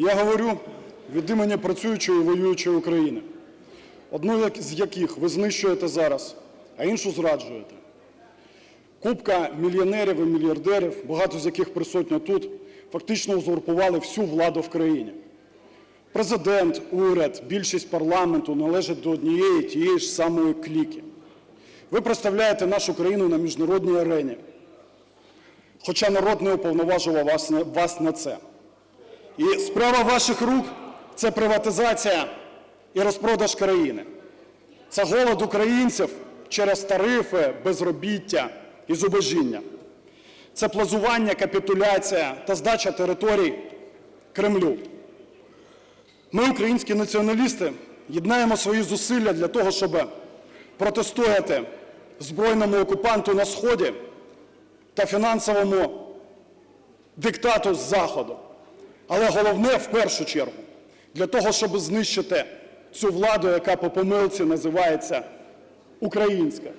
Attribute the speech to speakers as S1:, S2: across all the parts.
S1: Я говорю від імені працюючої воюючої України, одну з яких ви знищуєте зараз, а іншу зраджуєте. Купка мільйонерів і мільярдерів, багато з яких присутні тут, фактично узурпували всю владу в країні. Президент, уряд, більшість парламенту належать до однієї тієї ж самої кліки. Ви представляєте нашу країну на міжнародній арені, хоча народ не уповноважував вас на це. І справа ваших рук це приватизація і розпродаж країни. Це голод українців через тарифи, безробіття і зубожіння. Це плазування, капітуляція та здача територій Кремлю. Ми, українські націоналісти, єднаємо свої зусилля для того, щоб протистояти збройному окупанту на Сході та фінансовому диктату з Заходу. Але головне, в першу чергу, для того, щоб знищити цю владу, яка по помилці називається українська.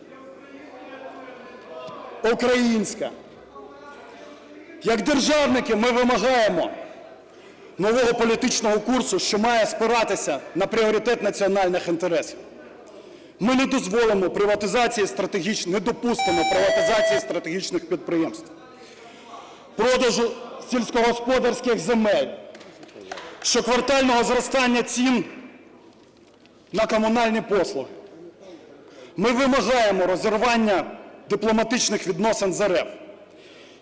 S1: Українська. Як державники ми вимагаємо нового політичного курсу, що має спиратися на пріоритет національних інтересів. Ми не дозволимо приватизації стратегічних, не допустимо приватизації стратегічних підприємств, продажу сільськогосподарських земель, щоквартального зростання цін на комунальні послуги. Ми вимагаємо розірвання дипломатичних відносин з РФ.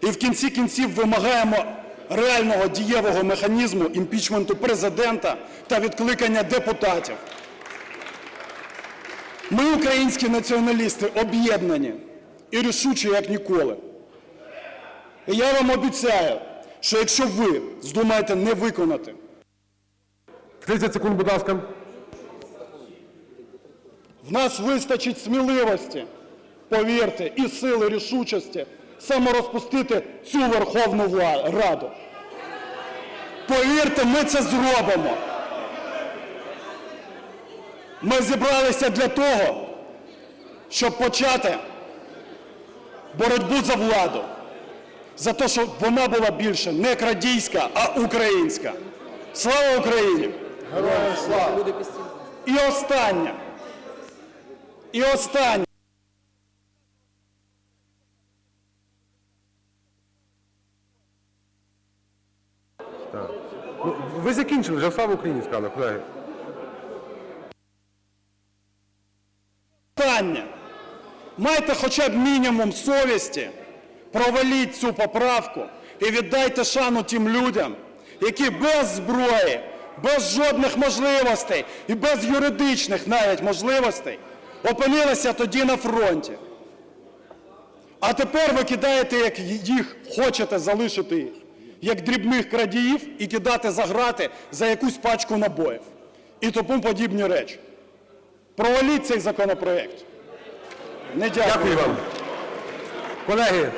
S1: І в кінці кінців вимагаємо реального дієвого механізму імпічменту президента та відкликання депутатів. Ми, українські націоналісти, об'єднані і рішучі, як ніколи. І я вам обіцяю, що якщо ви здумаєте не виконати
S2: 30 секунд, будь ласка.
S1: В нас вистачить сміливості, повірте, і сили рішучості саморозпустити цю Верховну Раду. Повірте, ми це зробимо. Ми зібралися для того, щоб почати боротьбу за владу. За те, щоб вона була більше не крадійська, а українська. Слава Україні! Героям слава! І останнє. І останнє.
S2: Так. Ну, ви закінчили, вже слава Україні сказали, колеги.
S1: Останнє. Майте хоча б мінімум совісті, проваліть цю поправку і віддайте шану тим людям, які без зброї, без жодних можливостей і без юридичних навіть можливостей опинилися тоді на фронті. А тепер ви кидаєте, як їх хочете залишити їх, як дрібних крадіїв і кидати за грати за якусь пачку набоїв і тому подібні речі. Проваліть цей законопроект. Не дякую.
S2: Дякую вам. Колеги,